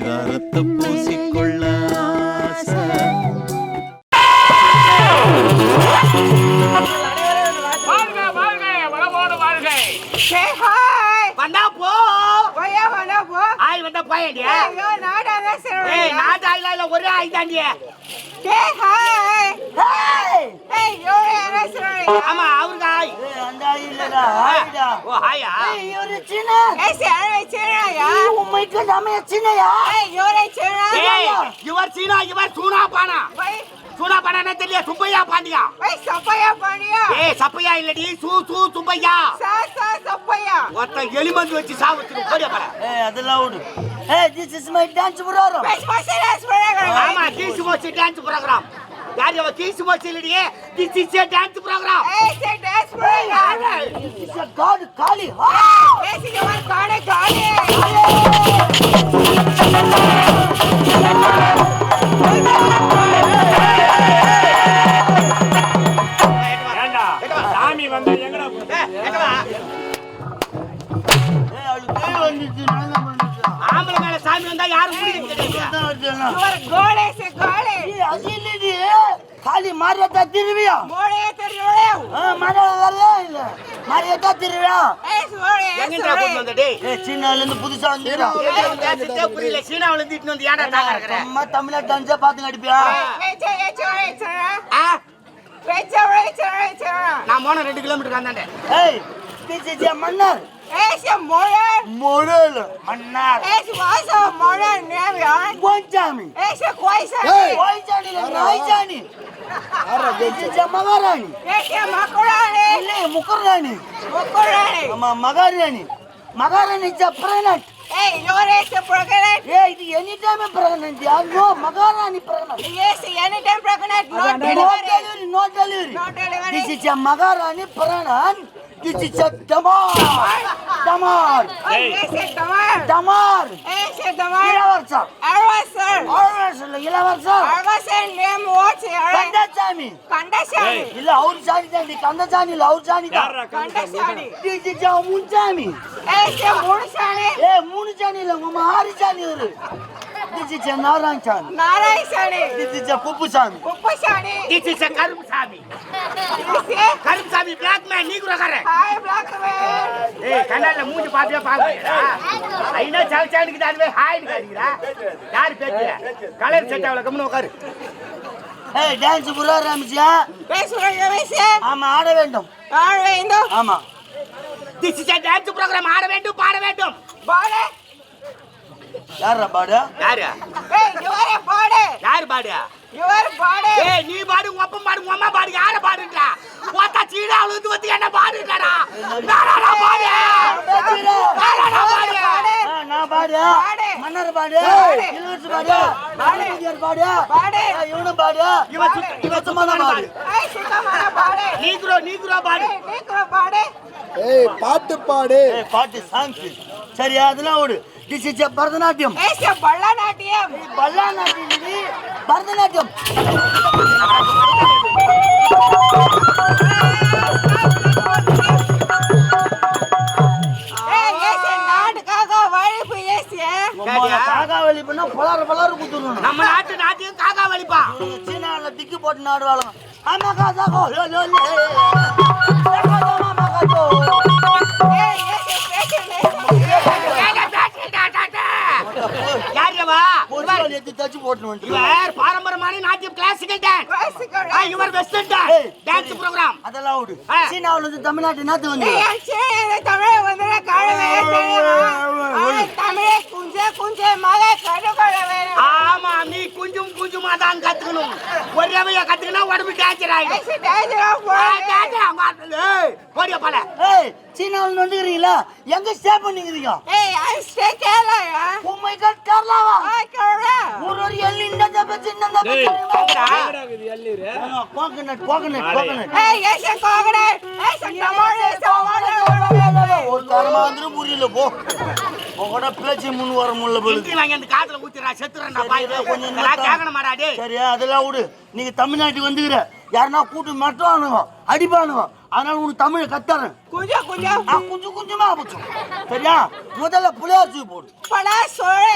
பரிதாரத்தை பூசிக்கொள்ள இல்ல ஒரே ஆய் தாண்டி ஏய்? ஆமா அவருக்கு ஆய் அந்த இல்லடா ஆயிடா ஓ ஆயா இவரு சின்ன. ஏய் சேரவே சேராயா? உண்மைக்கு நம்ம சின்னையா? ஏய் இவரே சேரா? ஏய் இவர் சீனா இவர் சூனா பானா. போய் சூனா பானா தெரியல? சுப்பையா பாண்டியா. போய் சப்பையா பண்ணியா? ஏய் சப்பையா இல்லடி சூ சூ சுப்பையா. சா சா சப்பையா. ஒருத்த எலிமந்து வச்சு சாவச்சு போடியா பாரு. ஏய் அதெல்லாம் விடு. ஏய் this is my dance program ஆமா கீசு மோச்சி டான்ஸ் ப்ரோகிராம் யார் அவ கீசு மோச்சி இல்லடியே திஸ் இஸ் டான்ஸ் ப்ரோகிராம் ஏய் சே டான்ஸ் பண்ணா. திஸ் இஸ் காட் காளி ஏய் சிங்கமன் காடே காடே. காளி மாரியத்தா திருவியா வரல இல்ல. மாரியத்தா திருவியா சின்னால இருந்து புதுசா வந்துடா பேசிட்டே புரியல. சீனாவுல இருந்து இட்டுன்னு வந்து தாங்க இருக்கிற? அம்மா. ஆ. வெச்சே வெச்சே வெச்சே. நான் போன ரெண்டு கிலோமீட்டர் வந்தாண்டே ஏய் திஸ் இஸ் மன்னர் ஏய் சே மோடே. மொடல் மன்னார் ஏய் சே வாசா மோடே நேவியா. கோஞ்சாமி ஏய் சே கோய்சா. கோய்சாணி இல்ல நாய்சாணி திஸ் இஸ் மகாராணி ஏய் சே மக்குரானே. இல்ல முக்கராணி மக்குரானே. ஆமா மகாராணி மகாராணி இஸ் பிரெக்னன்ட் ஏய் யோரே சே பிரகனட். ஏய் இது எனி டைம் பிரெக்னன்ட் யாரோ மகாராணி pregnant Yes, anytime pregnant, no no delivery. No delivery No delivery. This is மகாராணி பிரெக்னன்ட் திஸ் Oh. டமார் Yes, yes, Tamar. இளவரசர் Arvasar. இளவரசர் இளவரசர் name what's here? Kandasamy Kandasani. இல்ல அவர் சாணி தான் கந்தசாமி இல்ல அவர் சாணி தான் Kandasani. This is Munsamy Yes, yes, Murasani. ஏ மூணு சாணி இல்ல உங்க ஆறு சாணி இவரு this is Narayan Sami Narayasani. This is Kuppusamy Uppasani. This is Karuppu Sami Yes, yes. Karuppu Sami black man நீக்குறக்காரன் Hi, black man. ஏய் கண்ணால மூஞ்சி பாத்தியா பாக்குறீங்களா ஐநா சவச்சானுக்கு தானே ஹாய் காட்டுகிறா யாரு பேச்சுற கலர் செட் அவள கம்முன்னு உட்காரு ஏய் டான்ஸ் புரா Yes, yes, yes. ஆமா ஆட வேண்டும் Arvindo. ஆமா திஸ் இஸ் டான்ஸ் ப்ரோகிராம் ஆட வேண்டும் பாட வேண்டும் Body. யாரா பாடு? யாரு? a body. யாரு பாடு? a body. ஏய் நீ பாடு உங்க அப்பா பாடு உங்க அம்மா பாடு யார பாடுன்றா? போத்தா சீடா அவளுக்கு வந்து என்ன பாடுன்றா நானா பாடு? நானா பாடு? நான் பாடு. பாடு. மன்னர் பாடு. பாடு. இளவரசர் பாடு. ராஜபதியார் பாடு. பாடு. ஆ, இவனும் பாடு. இவன் சுத்த- இவன் சுத்தமான பாடு. Hey, Sikamana body. நீக்குறோ நீக்குறோ பாடு Nikro body. ஏய் பாட்டு பாடு. ஏய், பாட்டு சாங்ஸ் சரி அதெல்லாம் விடு this is Bharatanatyam Hey, sir, Ballanatyam. பல்லாநாட்டியம் இது பரதநாட்டியம் நம்ம நாட்டு நாட்டையும் காக்கா வலிப்பா? சீனால திக்கு போட்டு நாடுவாளாம். ஆமா எடுத்து தச்சு போட்டு இவர் பாரம்பரியமான நாட்டியம் கிளாசிக்கல் டான்ஸ். இவர் வெஸ்டர்ன். டான்ஸ் டான்ஸ் ப்ரோகிராம் அதெல்லாம் ஆ. சீனாவுல இருந்து தமிழ்நாட்டு நாத்து வந்து தமிழ் வந்து தமிழை ஆமா நீ குஞ்சும் குஞ்சுமா தான் கத்துக்கணும். ஒரேவையா கத்துக்கினா உடம்பு டேஞ்சர் ஆயிடும். ஏய், போடியா போல ஏய் சீனாவுல வந்துக்கிறீங்களா? எங்க ஸ்டே பண்ணிக்கிறீங்க? Hey, I stay Kerala, yeah? Oh my God கேரளாவா Kerala. ஒரு ஒரு எள்ளி இந்த தப்ப சின்ன தப்ப coconut coconut coconut. Yes, a water. ஒரு தரமா வந்து புரியல போ. உங்களோட பேச்சு முன் வர முடியல இட்லி வாங்கி அந்த காதுல ஊத்திரா செத்துறா பாய். இதோ கொஞ்சம். கேட்கணும் மாடா டேய். சரியா அதெல்லாம் விடு. நீங்க தமிழ்நாட்டுக்கு வந்துக்கிற. யாருன்னா கூட்டு மட்டுவானுங்க அடிப்பானுங்க. அதனால உனக்கு தமிழை Kunja, kunja. நான் கொஞ்சம் கொஞ்சமா போச்சோம் சரியா? முதல்ல புளியாச்சி போடு. படா சோழே.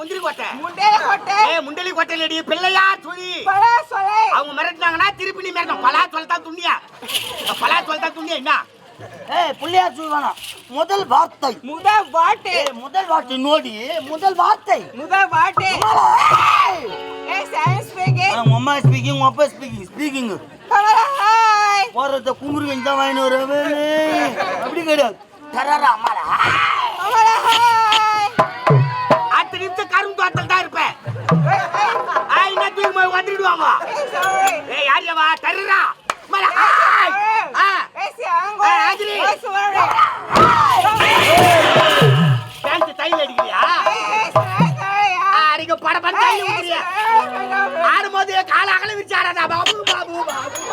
முந்திரி கொட்டை. முண்டையில கொட்டை. ஏ முண்டலி கொட்டையிலடி பிள்ளையார் சுழி பழ சொலை அவங்க மிரட்டினாங்கன்னா திருப்பி நீ மிரட்டணும். பலா சொல்லத்தான் துண்ணியா பலா சொல்லத்தான் துண்ணியா என்ன? ஏய் பிள்ளையார் சொல்லுவானா? முதல் வார்த்தை. முத வாட்டு ஏய், முதல் வார்த்தை நோடி. முதல் வார்த்தை. முத வாட்டு ஏய்! ஏ சயின்ஸ் ஸ்பீக்கிங் ஆ, உங்க அம்மா ஸ்பீக்கிங் அப்பா ஸ்பீக்கிங் ஸ்பீக்கிங் போறத குமுறு கஞ்சி தான் வாங்கிட்டு வருவேன் அப்படி கிடையாது. தராரா அம்மாடா. அடுத்த நிமிஷம் கரும்பு தோட்டத்தில் தான் இருப்பேன். ஆ என்ன தூக்கி போய் வந்துடுவாங்க சாரி ஏய் யார் வா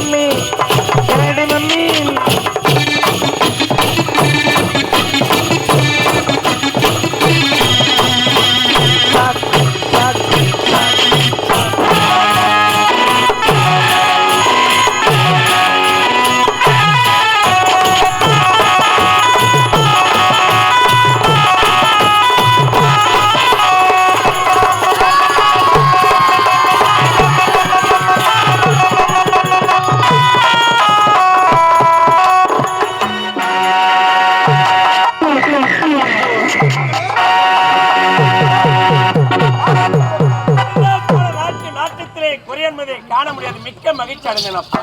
மம்மி சுவரே மிக்க மகிழ்ச்சி அடைந்தேனப்பா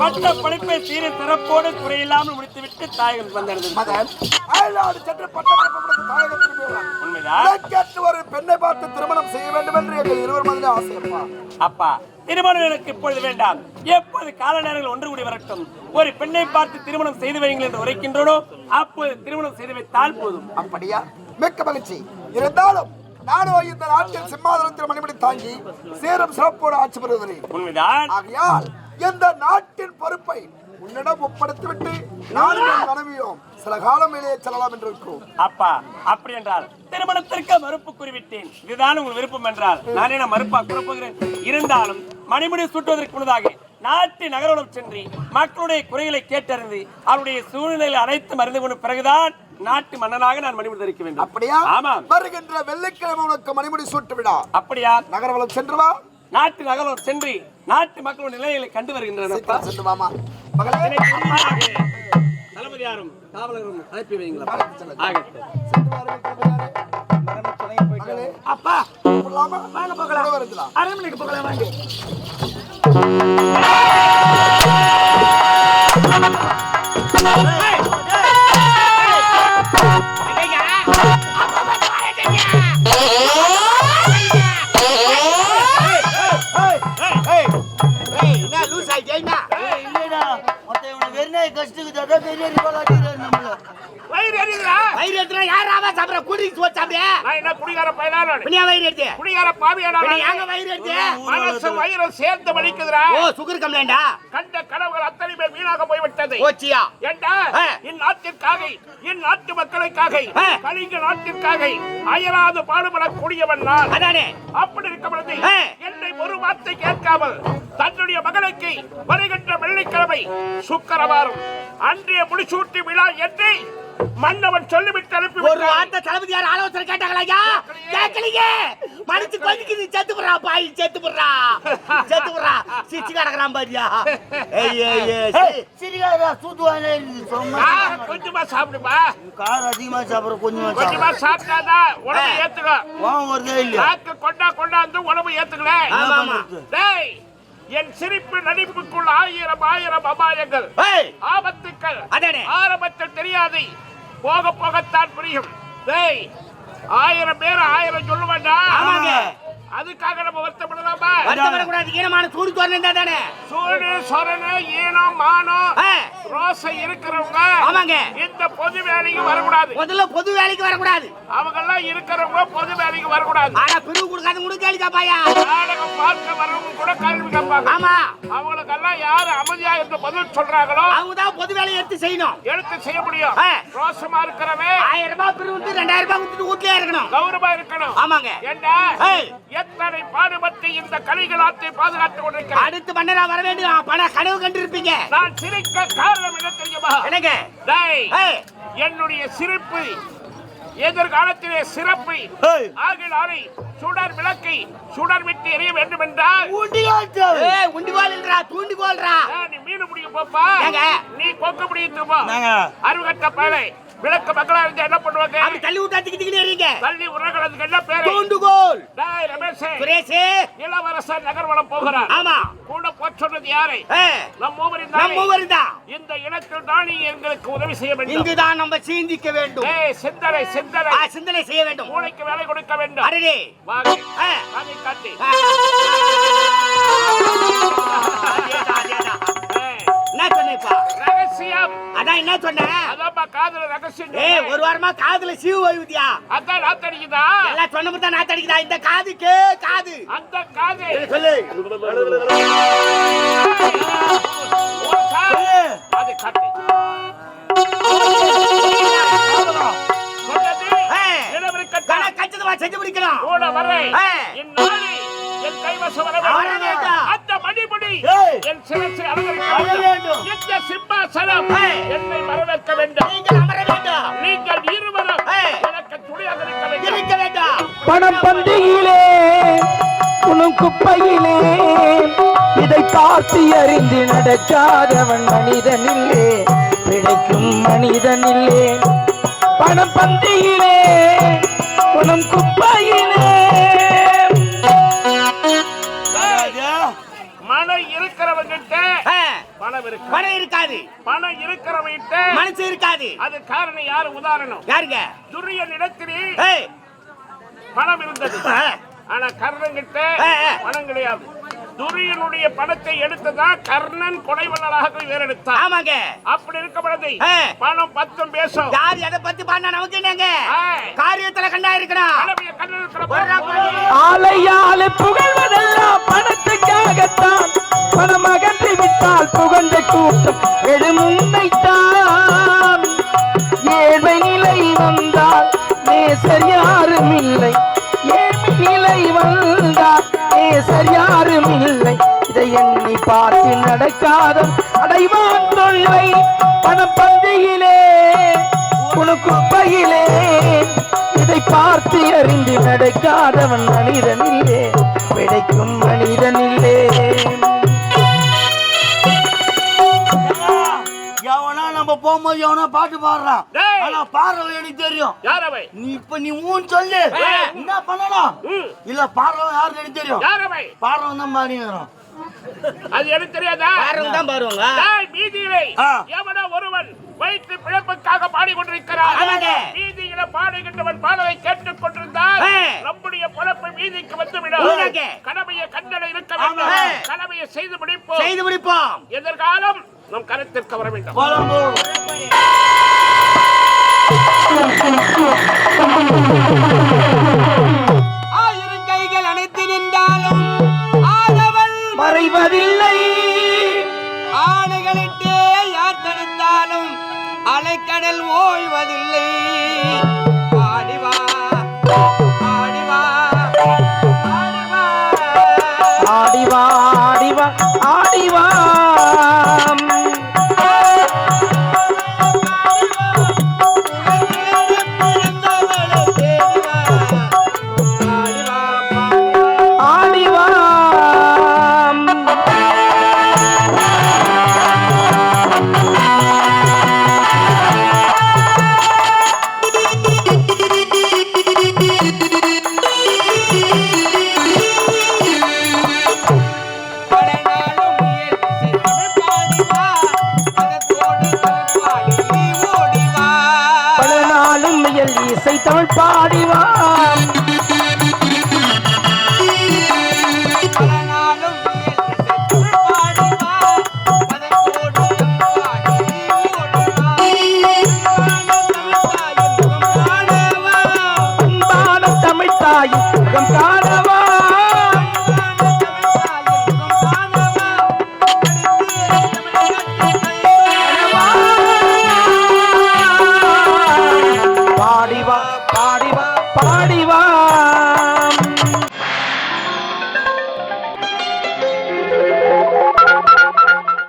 பட்ட படிப்பை சீர சிறப்போடு குறையில்லாமல் முடித்துவிட்டு தாயகம் வந்தடைந்தது அயல்நாடு சென்று பட்டப்பட்டு தாயகம் திரும்புகிறார் உண்மைதான் இலக்கியத்து ஒரு பெண்ணை பார்த்து திருமணம் செய்ய வேண்டும் என்று எங்கள் இருவர் மனதிலே ஆசையப்பா. அப்பா திருமணம் எனக்கு இப்பொழுது வேண்டாம். எப்போது கால நேரங்கள் ஒன்று கூடி வரட்டும். ஒரு பெண்ணை பார்த்து திருமணம் செய்து வையுங்கள் என்று உரைக்கின்றனோ அப்போது திருமணம் செய்து வைத்தால் போதும். அப்படியா? மிக்க மகிழ்ச்சி. இருந்தாலும் நானும் இந்த நாட்டில் சிம்மாதனத்தில் மணிமணி தாங்கி சேரும் சிறப்போடு ஆட்சி பெறுகிறேன். உண்மைதான். ஆகையால் இந்த நாட்டின் பொறுப்பை உன்னிடம் ஒப்படைத்துவிட்டு நானும் என் மனைவியும் சில காலம் வெளியே செல்லலாம் என்று இருக்கிறோம். அப்பா அப்படி என்றால் திருமணத்திற்கு மறுப்பு கூறிவிட்டேன். இதுதான் உங்கள் விருப்பம் என்றால் நான் என்ன மறுப்பா கூறப்போகிறேன் இருந்தாலும் மணிமுடி சுட்டுவதற்கு முன்னதாக நாட்டு நகரோடம் சென்று மக்களுடைய குறைகளை கேட்டறிந்து அவருடைய சூழ்நிலைகளை அனைத்தும் அறிந்து கொண்ட பிறகுதான் நாட்டு மன்னனாக நான் மணிமுடி தரிக்க வேண்டும். அப்படியா? ஆமாம். வருகின்ற வெள்ளிக்கிழமை உனக்கு மணிமுடி சூட்டு விடா அப்படியா? நகரவளம் சென்று வா. நாட்டு நகரோடு சென்று நாட்டு மக்களுடைய நிலைகளை கண்டு வருகின்றனப்பா சென்று வாமா. தளபதியாரும் காவலரும் அனுப்பி வைங்களா அப்பா? வாங்க போகலாம். வருங்களா? அரண்மனைக்கு போகலாம் வாங்க. ¡Vete, vete, vete, vete, வயிறு எரியுதுடா வயிறு எடுத்துனா யாராவா சாப்பிடுற கூடி சாப்பிடு. நான் என்ன குடிகார பயனாளி பின்னியா வயிறு எடுத்து குடிகார பாவியாடா பின்ன ஏங்க வயிறு எடுத்து மனசு வயிறு சேர்ந்து வலிக்குதுடா. ஓ சுகர் கம்ப்ளைண்டா கண்ட கனவுகள் அத்தனை பேர் வீணாக ஓச்சியா ஏண்டா. இந்நாட்டிற்காக இந்நாட்டு மக்களுக்காக. கலிங்க நாட்டிற்காக அயராது பாடுபடக்கூடியவன் நான். அதானே? அப்படி இருக்க பொழுது. என்னை ஒரு வார்த்தை கேட்காமல் தன்னுடைய மகனுக்கு வருகின்ற வெள்ளிக்கிழமை சுக்கரவாரம் அன்றைய முடிசூட்டி விழா என்று மன்னவன் சொல்லிவிட்டு அனுப்பி ஒரு. வார்த்தை தளபதி யார் ஆலோசனை கேட்டாங்களா ஐயா? கேட்கலையே. மனுச்சு கொதிக்குது செத்து போடுறா பாய் செத்து போடுறா. செத்து போடுறா. சிச்சு கிடக்குறான் பாரியா. சிரிக்காதடா, சூத்துவானே சிரிக்காத. கொஞ்சமா சாப்பிடுமா காரம் அதிகமா சாப்பிடுற கொஞ்சமா கொஞ்சமா சாப்பிடு. சாப்பிட்டாதான் உடம்பு. ஏத்துக்கோ வருதே இல்லையா? நாக்கு கொண்டா கொண்டாந்து உடம்பு ஏத்துக்கல. ஆமா ஆமா. டேய் என் சிரிப்பு நடிப்புக்குள் ஆயிரம் ஆயிரம் அபாயங்கள். ஆபத்துக்கள். அதானே ஆரம்பத்தில் தெரியாது. போக போகத்தான் புரியும். டேய் ஆயிரம் பேர் ஆயிரம் சொல்ல வேண்டாம் ஆமாங்க. அதுக்காக நம்ம வருத்தப்படலாமா? வருத்தப்படக்கூடாது. ஈனமான சூடு தோரணை தானே? சூடு சொரணு ஈனம் மானம். ஆ, ரோசை இருக்கிறவங்க ஆமாங்க. இந்த பொது வேலைக்கு வரக்கூடாது. முதல்ல பொது வேலைக்கு வரக்கூடாது. அவங்க எல்லாம் இருக்கிறவங்க பொது வேலைக்கு வரக்கூடாது. ஆனா பிரிவு கொடுக்காத கூட கேளுக்கா பாயா நாடகம் பார்க்க வரவங்க கூட கேள்வி கேட்பாங்க. ஆமா. அவங்களுக்கெல்லாம் யாரு அமைதியா பதில் சொல்றாங்களோ அவங்க தான் பொது வேலையை எடுத்து செய்யணும். எடுத்து செய்ய முடியும். ரோசமா இருக்கிறவன் ஆயிரம் ரூபாய் பிரிவு விட்டு ரெண்டாயிரம் ரூபாய் வீட்லயே இருக்கணும். கௌரவமா இருக்கணும். ஆமாங்க. ஏய். எத்தனை பாடுபட்டு இந்த கலிகளாத்தை பாதுகாத்துக் கொண்டிருக்கிறேன் அடுத்து மன்னரா வர வேண்டும் பண கனவு கண்டிருப்பீங்க. நான் சிரிக்க காரணம் என்ன தெரியுமா? என்னங்க? டேய், ஏய், என்னுடைய சிரிப்பு எதிர்காலத்திலே சிறப்பு ஏய். ஆகினாலே சுடர் விளக்கை சுடர் விட்டு எரிய வேண்டும் என்றால் தூண்டிகோல்றா. ஆ, நீ மீன் பிடிக்க போப்பா? நீ கொக்க பிடிக்க அருகட்ட பாலை. விளக்கு மக்களா இருந்து என்ன பண்ணுவாங்க? அப்படி தள்ளி விட்டா திக்கி திக்கிட்டு எறீங்க தள்ளி உரகளதுக்கு என்ன பேரு? தூண்டுகோல். டேய் ரமேஷே. சுரேஷே. இளவரசர் நகர்வலம் போகிறார். ஆமா. கூட போச் சொன்னது யாரை? ஏய், நம் மூவரின் நம்ம தானே. மூவர் தான். இந்த இடத்தில் தான் நீ எங்களுக்கு உதவி செய்ய வேண்டும். இங்குதான் நம்ம சிந்திக்க வேண்டும். ஏய் சிந்தனை சிந்தனை. ஆ, சிந்தனை செய்ய வேண்டும். மூளைக்கு வேலை கொடுக்க வேண்டும். அரே வாங்க. அதை காட்டி. என்ன சொன்னேப்பா. ரகசியம். அதான் என்ன சொன்ன? அதான்ப்பா காதுல ரகசியம் ஏய். ஒரு வாரமா காதுல சீவு வைவுதியா அதான் நாத்தடிக்குதா? எல்லாம் சொன்ன தான் நாத்தடிக்குதா? இந்த காதுக்கு காது. அந்த காது. சொல்லு. அதை காட்டு. செஞ்சு முடிக்கலாம். என் கைவசம் வர ஏய். என் சிரசை அலங்கரிக்க வேண்டும். இந்த சிம்மாசனம். என்னை வரவேற்க வேண்டும் நீங்கள் அமர வேண்டும் நீங்கள் இருவரும். எனக்கு துணையாக இருக்க வேண்டும் இருக்க வேண்டும் பணம் பந்தியிலே உணும் குப்பையிலே இதை பார்த்து அறிந்து நடக்காதவன் மனிதனில்லே பிழைக்கும் மனிதனில்லே பணம் பந்தியிலே உணும் குப்பையிலே பணம் இருக்கு. பணம் இருக்காது. பணம் இருக்கிறவங்கிட்ட மனசு இருக்காது. அது காரணம் யாரு? உதாரணம். யாருங்க? துரியன் இடத்திலே ஏய். பணம் இருந்தது. ஆனா கர்ணன் கிட்ட ஏய், ஏய். பணம் கிடையாது. துரியனுடைய பணத்தை எடுத்ததான் கர்ணன் கொடைவள்ளலாக வேறெடுத்தான். ஆமாங்க. அப்படி இருக்க ஏய். பணம் பத்தும் பேசும். யார் எதை பத்தி பண்ணா நமக்கு என்னங்க. காரியத்துல கண்டா இருக்கணும். ஆலையால புகழ்வதெல்லாம் பணத்துக்காகத்தான். பணம் அகற்றி விட்டால் புகழ்ந்த கூட்டம் எழுமுன்னைத்தான் ஏழ்மை நிலை வந்தால் நேசர் யாரும் இல்லை ஏழ்மை நிலை வந்தால் நேசர் யாரும் இல்லை இதை எண்ணி பார்த்து நடக்காத அடைவான் தொல்லை. பணம் பந்தியிலே குழுக்குப்பையிலே இதை பார்த்து அறிந்து நடக்காதவன் மனிதனில்லே. பிழைக்கும் மனிதனில்லே. எவனா போகும்போது எவனா பாட்டு பாடுறான். ஆனா பாடுறவன் எனக்கு தெரியும் நீ இப்ப நீ ஊன் சொல்லு. என்ன பண்ணணும். இல்ல பாடுறவன் யாருன்னு எனக்கு தெரியும் பாடுறவன் தான் பாடிங்கிறான் அது எனக்கு தெரியாதா யாரும் தான் பாருவாங்க ஆ. எவனோ ஒருவன் வைத்து பிழைப்புக்காக பாடிக்கொண்டிருக்கிறான் ஆமாங்க. வீதியில பாடுகின்றவன் பாடலை கேட்டுக் கொண்டிருந்தால். நம்முடைய பொழப்பு வீதிக்கு வந்துவிடும். கடமையை கண்ணனை இருக்க வேண்டும். கடமையை செய்து முடிப்போம் செய்து முடிப்போம் எதிர்காலம் நம் கருத்திற்கு வர வேண்டும். ஆயிரம் கைகள் அணைத்து நின்றாலும் ஆடவள் மறைவதில்லை. ஆணைகளிட்டே யார் தடுத்தாலும் அலைக்கடல் ஓய்வதில்லை.